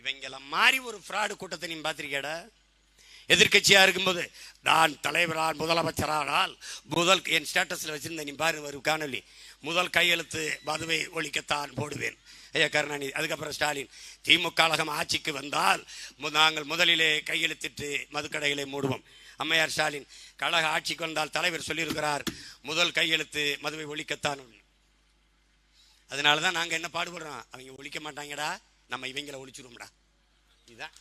இவங்களை மாறி ஒரு ஃப்ராடு கூட்டத்தை நீ பார்த்துருக்கேடா எதிர்கட்சியாக இருக்கும்போது நான் தலைவரால் முதலமைச்சரானால் முதல் என் ஸ்டேட்டஸில் வச்சுருந்த நீ பாரு வரும் காணொலி முதல் கையெழுத்து மதுவை ஒழிக்கத்தான் போடுவேன். ஐயா கருணாநிதி அதுக்கப்புறம் ஸ்டாலின். திமுக கழகம் ஆட்சிக்கு வந்தால் நாங்கள் முதலிலே கையெழுத்திட்டு மதுக்கடைகளை மூடுவோம். அம்மையார் ஸ்டாலின் கழக ஆட்சிக்கு வந்தால் தலைவர் சொல்லியிருக்கிறார் முதல் கையெழுத்து மதுவை ஒழிக்கத்தான். அதனால தான் நாங்கள் என்ன பாடுபடுறோம்? அவங்க ஒழிக்க மாட்டாங்கடா. நம்ம இவங்களை ஒழிச்சிருவோம்டா. இதுதான்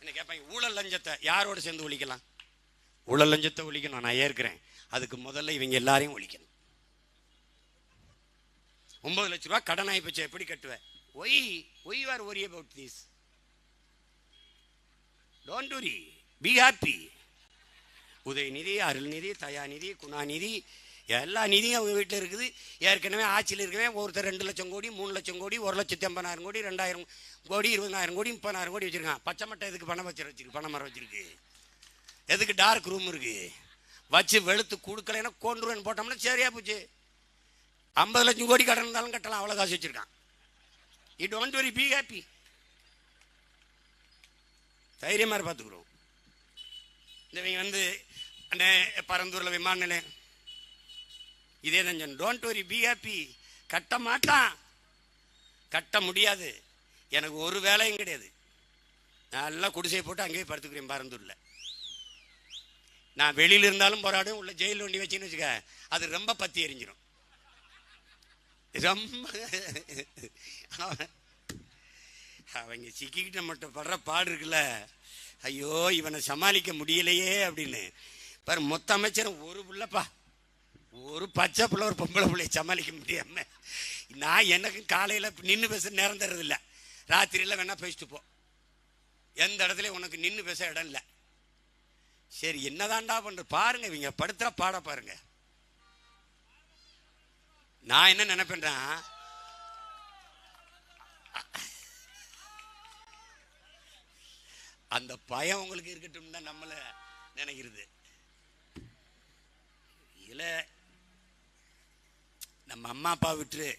என்ன கேட்பாங்க ஊழல் லஞ்சத்தை யாரோட சேர்ந்து ஒழிக்கலாம்? ஊழல் லஞ்சத்தை ஒழிக்கணும். நான் ஏற்கிறேன். அதுக்கு முதல்ல இவங்க எல்லாரையும் ஒழிக்கணும். ஒன்பது லட்ச ரூபா கடன் ஆகி போச்சு. எப்படி கட்டுவேன் why why are worry about this don't worry be happy Udhayanidhi Arulnidhi Dayanidhi Gunanidhi எல்லா நிதியும் அவங்க வீட்டில் இருக்குது. ஏற்கனவே ஆட்சியில் இருக்கவே ஒருத்தர் ரெண்டு லட்சம் கோடி மூணு லட்சம் கோடி ஒரு லட்சத்தி ஐம்பதாயிரம் கோடி ரெண்டாயிரம் கோடி இருபதாயிரம் கோடி முப்பதாயிரம் கோடி வச்சுருக்கான் பச்சை மட்டை எதுக்கு பணம் வச்சு வச்சிருக்கு? பண மரம் வச்சிருக்கு. எதுக்கு டார்க் ரூம் இருக்குது வச்சு வெளுத்து கொடுக்கலைன்னா கொண்டுருவேன் போட்டோம்னா சரியா போச்சு. ஐம்பது லட்சம் கோடி கடன் இருந்தாலும் கட்டலாம். அவ்வளோ காசு வச்சுருக்கான். It won't very be happy தைரியமாக பார்த்துக்குறோம். இந்த வந்து அண்ணே பரந்தூரில் விமான நிலையம் இதே தான் டோன்ட் வரி பி ஹாப்பி கட்ட மாட்டான். கட்ட முடியாது. எனக்கு ஒரு வேலையும் கிடையாது. நல்லா குடிசையை போட்டு அங்கேயே படுத்துக்கிறேன் பரந்தூரில். நான் வெளியில் இருந்தாலும் போராடும் உள்ள ஜெயில் ஒண்டி வச்சுன்னு வச்சுக்க அது ரொம்ப பத்தி எரிஞ்சிடும் ரொம்ப அவங்க சிக்கிக்கிட்ட மட்டும் படுற பாடு இருக்குல்ல ஐயோ இவனை சமாளிக்க முடியலையே அப்படின்னு. பாரு மொத்த அமைச்சரும் ஒரு பிள்ளைப்பா. ஒரு பச்சை பிள்ளை ஒரு பொம்பளை பிள்ளைய சமாளிக்க முடியாம நான் எனக்கும் காலையில் நின்று பேச நேரம் தர்றதில்ல. ராத்திரியில் வேணா பேசிட்டு போ. எந்த இடத்துலையும் உனக்கு நின்று பேச இடம் இல்லை. சரி என்னதான்டா பண்ணுற பாருங்க இவங்க படுத்துற பாட பாருங்க. நான் என்ன நினைப்பேன்னா அந்த பயம் உங்களுக்கு இருக்கட்டும் தான் நம்மளை நினைக்கிறது இதுல நம்ம அம்மா அப்பா விட்டுரு.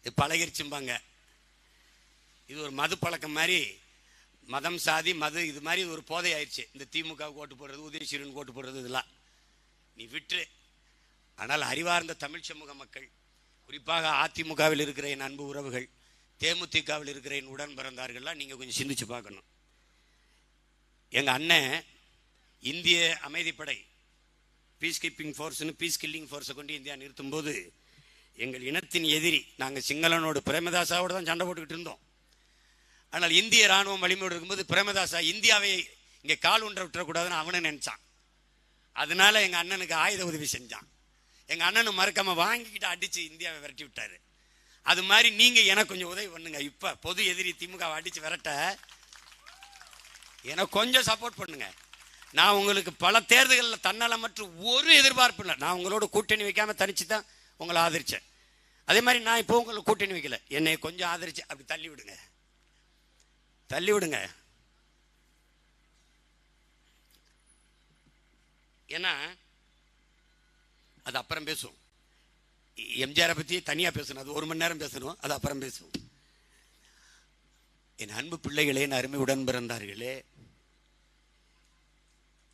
இது பழகிருச்சும்பாங்க இது ஒரு மது பழக்கம் மாதிரி மதம் சாதி மது இது மாதிரி ஒரு போதை ஆயிடுச்சு. இந்த திமுகவுக்கு ஓட்டு போடுறது உதயசீரனுக்கு ஓட்டு போடுறது இதெல்லாம். நீ விட்டுரு. ஆனால் அறிவார்ந்த தமிழ் சமூக மக்கள் குறிப்பாக அதிமுகவில் இருக்கிற என் அன்பு உறவுகள் தேமுதிகவில் இருக்கிற என் உடன் பிறந்தார்கள்லாம் நீங்கள் கொஞ்சம் சிந்திச்சு பார்க்கணும். எங்கள் அண்ணன் இந்திய அமைதிப்படை பீஸ் கீப்பிங் ஃபோர்ஸ்னு பீஸ் கில்லிங் ஃபோர்ஸை கொண்டு இந்தியா நிறுத்தும் போது எங்கள் இனத்தின் எதிரி நாங்கள் சிங்களனோடு பிரேமதாசாவோடு தான் சண்டை போட்டுக்கிட்டு இருந்தோம். ஆனால் இந்திய ராணுவம் வலிமையோடு இருக்கும்போது பிரேமதாசா இந்தியாவை இங்கே கால் ஒன்றை விட்டுறக்கூடாதுன்னு அவனை நினச்சான். அதனால எங்கள் அண்ணனுக்கு ஆயுத உதவி செஞ்சான். எங்கள் அண்ணனை மறக்காம வாங்கிக்கிட்டு அடித்து இந்தியாவை விரட்டி விட்டாரு. அது மாதிரி நீங்கள் எனக்கு கொஞ்சம் உதவி பண்ணுங்க. இப்போ பொது எதிரி திமுகவை அடித்து விரட்ட எனக்கு கொஞ்சம் சப்போர்ட் பண்ணுங்கள் நான் உங்களுக்கு பல தேர்தல்களில் தன்னலமற்ற ஒரு எதிர்பார்ப்பு இல்லை. நான் உங்களோட கூட்டணி வைக்காம தனிச்சு தான் உங்களை ஆதரிச்சேன். அதே மாதிரி நான் இப்போ உங்களுக்கு கூட்டணி வைக்கல. என்னை கொஞ்சம் ஆதரிச்சு அப்படி தள்ளி விடுங்க. தள்ளி விடுங்க. ஏன்னா அது அப்புறம் பேசுவோம். எம்ஜிஆரை பற்றி தனியாக பேசணும். அது ஒரு மணி நேரம் பேசணும். அது அப்புறம் பேசுவோம். என் அன்பு பிள்ளைகளே என் அருமை உடன் பிறந்தார்களே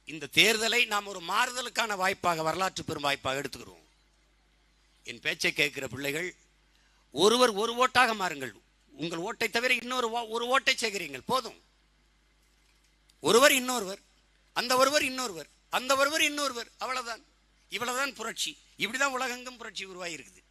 இந்த தேர்தலை நாம் ஒரு மாறுதலுக்கான வாய்ப்பாக வரலாற்று பெரும் வாய்ப்பாக எடுத்துக்கிறோம். என் பேச்சை கேட்கிற பிள்ளைகள் ஒருவர் ஒரு ஓட்டாக மாறுங்கள். உங்கள் ஓட்டை தவிர இன்னொரு ஓ- ஒரு ஓட்டை சேகரிங்கள் போதும். ஒருவர் இன்னொருவர் அந்த ஒருவர் இன்னொருவர் அந்த ஒருவர் இன்னொருவர் அவ்வளவுதான். இவ்வளவுதான் புரட்சி. இப்படிதான் உலகெங்கும் புரட்சி உருவாகி இருக்குது.